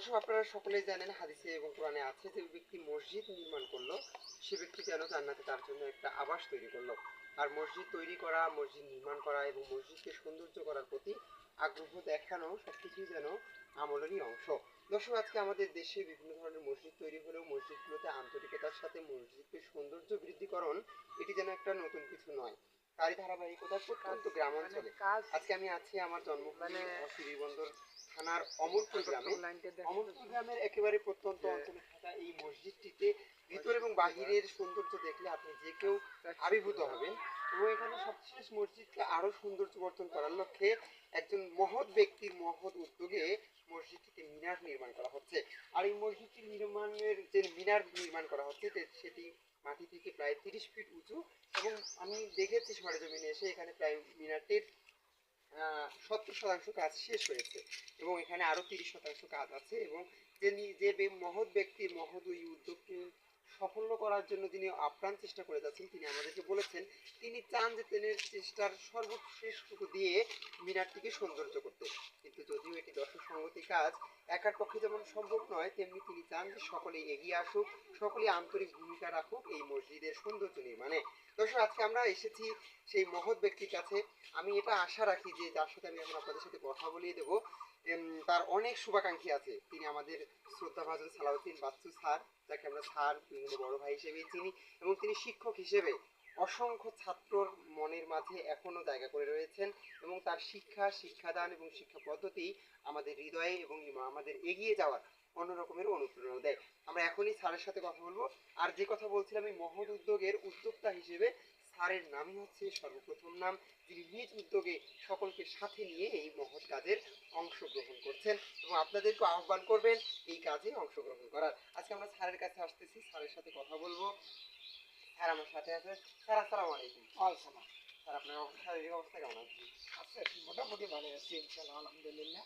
দর্শক, আপনারা সকলেই জানেন হাদিসে এবং কোরআনে আছে যে ব্যক্তি মসজিদ নির্মাণ করল, সে ব্যক্তি যেন জান্নাতে তার জন্য একটা আবাস তৈরি করল। আর মসজিদ তৈরি করা, মসজিদ নির্মাণ করা এবং মসজিদকে সৌন্দর্য করার প্রতি আগ্রহ দেখানো সবকিছুই যেন আমলেরই অংশ। দর্শক, আজকে আমাদের দেশে বিভিন্ন ধরনের মসজিদ তৈরি হলেও মসজিদগুলোতে আন্তরিকতার সাথে মসজিদকে সৌন্দর্য বৃদ্ধিকরণ এটি যেন একটা নতুন কিছু নয়। তারই ধারাবাহিকতা প্রত্যন্ত গ্রাম অঞ্চলে। কাজ আজকে আমি আছি আমার জন্মভূমি মানে শ্রীবন্দর থানার অমরপুর গ্রামে। অমরপুর গ্রামের একেবারে প্রত্যন্ত অঞ্চলে থাকা এই মসজিদটিতে ভিতর এবং বাহিরের সৌন্দর্য দেখলে আপনি যে কেউ আবির্ভূত হবেন। এবং এখানে সবশেষ মসজিদকে আরও সৌন্দর্য বর্ধন করার লক্ষ্যে একজন মহৎ ব্যক্তির মহৎ উদ্যোগে মসজিদটিতে মিনার নির্মাণ করা হচ্ছে। আর এই মসজিদটি নির্মাণের যে মিনার নির্মাণ করা হচ্ছে সেটি মাটি থেকে প্রায় তিরিশ ফিট উঁচু এবং আমি দেখেছি সরেজমিনে এসে এখানে প্রায় মিনারটির সত্তর শতাংশ কাজ শেষ হয়েছে এবং এখানে আরও তিরিশ শতাংশ কাজ আছে এবং যে যে মহৎ ব্যক্তি, মহৎ ওই উদ্যোগকে সাফল্য করার জন্য যিনি আপ্রাণ চেষ্টা করে যাচ্ছেন, তিনি আমাদেরকে বলেছেন, তিনি চান যে তেনের চেষ্টার সর্বশেষটুকু দিয়ে মিনারটিকে সৌন্দর্য করতে। কিন্তু যদিও এটি দর্শক সংগতি কাজ, একার পক্ষে যেমন সম্ভব নয়, তেমনি তিনি চান যে সকলেই এগিয়ে আসুক সকলেই আন্তরিক ভূমিকা রাখুক এই মসজিদের সৌন্দর্য নির্মাণে। দর্শক, আজকে আমরা এসেছি সেই মহৎ ব্যক্তির কাছে। আমি এটা আশা রাখি যে যার সাথে আমি এখন আপনাদের সাথে কথা বলিয়ে দেবো। তার অনেক শুভাকাঙ্ক্ষী আছে। তিনি আমাদের শ্রদ্ধা ভাজন সালাউদ্দিন বাচ্চু স্যার, যাকে আমরা স্যার, বিভিন্ন বড় ভাই হিসেবে চিনি, এবং তিনি শিক্ষক হিসেবে অসংখ্য ছাত্রর মনের মাঝে এখনও জায়গা করে রয়েছেন, এবং তার শিক্ষা, শিক্ষাদান এবং শিক্ষা পদ্ধতি আমাদের হৃদয়ে এবং আমাদের এগিয়ে যাওয়ার অন্য রকমের অনুপ্রেরণা দেয়। আমরা এখনই স্যারের সাথে কথা বলব। আর যে কথা বলছিলাম, এই মহৎ উদ্যোগের উদ্যোক্তা হিসেবে স্যারের নামই হচ্ছে সর্বপ্রথম নাম যিনি নিজ উদ্যোগে সকলকে সাথে নিয়ে এই মহৎ কাজের অংশগ্রহণ করছেন এবং আপনাদেরকে আহ্বান করবেন এই কাজে অংশগ্রহণ করার। আজকে আমরা স্যারের কাছে আসতেছি স্যারের সাথে কথা বলব। স্যার আমার সাথে আছে। স্যার আসসালামু আলাইকুম। আলোচনা স্যার আপনার শারীরিক অবস্থা কেমন আছে? আছে মোটামুটি ভালো আছে ইনশাল্লাহ আলহামদুলিল্লাহ।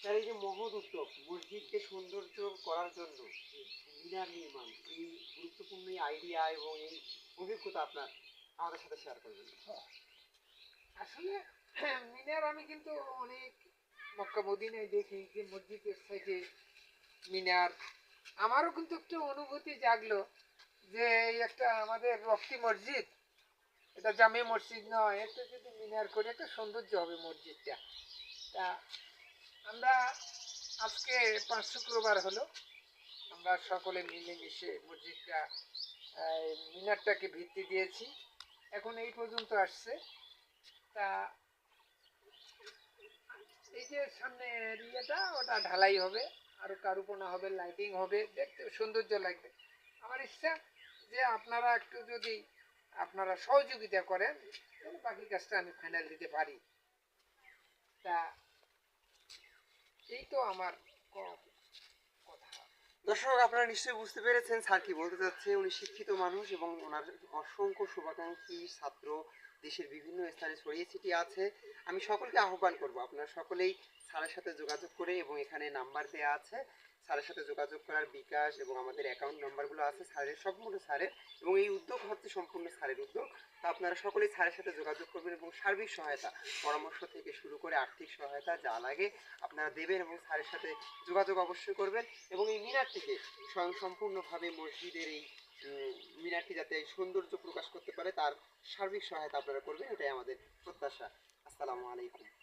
স্যার এই যে মহৎ উদ্যোগ মসজিদকে সৌন্দর্য করার জন্য মিনার নির্মাণ এই গুরুত্বপূর্ণ এই আইডিয়া এবং এই অভিজ্ঞতা আপনার আমাদের সাথে শেয়ার করবেন আসলে মিনার আমি কিন্তু অনেক মক্কা মদিনায় দেখি, যে মসজিদের সাইডে মিনার। আমারও কিন্তু একটা অনুভূতি জাগলো যে এই একটা আমাদের রক্তি মসজিদ, এটা জামে মসজিদ নয়, এটা যদি মিনার করে, একটা সৌন্দর্য হবে মসজিদটা। তা আমরা আজকে পাঁচ শুক্রবার হলো, আমরা সকলে মিলেমিশে মসজিদটা মিনারটাকে ভিত্তি দিয়েছি। এখন এই পর্যন্ত আসছে। তা এই যে সামনে ইয়েটা, ওটা ঢালাই হবে, আরও কারুপনা হবে লাইটিং হবে, দেখতে সৌন্দর্য লাগবে। আমার ইচ্ছা যে আপনারা একটু যদি আপনারা সহযোগিতা করেন বাকি কাজটা আমি ফাইনাল দিতে পারি। তা এই তো আমার দর্শক, আপনারা নিশ্চয়ই বুঝতে পেরেছেন স্যার কি বলতে চাচ্ছে। উনি শিক্ষিত মানুষ এবং ওনার অসংখ্য শুভাকাঙ্ক্ষী ছাত্র দেশের বিভিন্ন স্থানে ছড়িয়ে ছিটিয়ে আছে। আমি সকলকে আহ্বান করব, আপনারা সকলেই স্যারের সাথে যোগাযোগ করে এবং এখানে নাম্বার দেওয়া আছে। স্যারের সাথে যোগাযোগ করার বিকাশ এবং আমাদের অ্যাকাউন্ট নাম্বারগুলো আছে স্যারের, সম্পূর্ণ স্যারের এবং এই উদ্যোগ হচ্ছে সম্পূর্ণ স্যারের উদ্যোগ। তা আপনারা সকলেই স্যারের সাথে যোগাযোগ করবেন এবং সার্বিক সহায়তা, পরামর্শ থেকে শুরু করে আর্থিক সহায়তা যা লাগে আপনারা দেবেন এবং স্যারের সাথে যোগাযোগ অবশ্যই করবেন এবং এই মিনারটিকে স্বয়ং সম্পূর্ণভাবে মসজিদের এই মিনারটি যাতে সৌন্দর্য প্রকাশ করতে পারে, তার সার্বিক সহায়তা আপনারা করবেন, এটাই আমাদের প্রত্যাশা। আসসালামু আলাইকুম।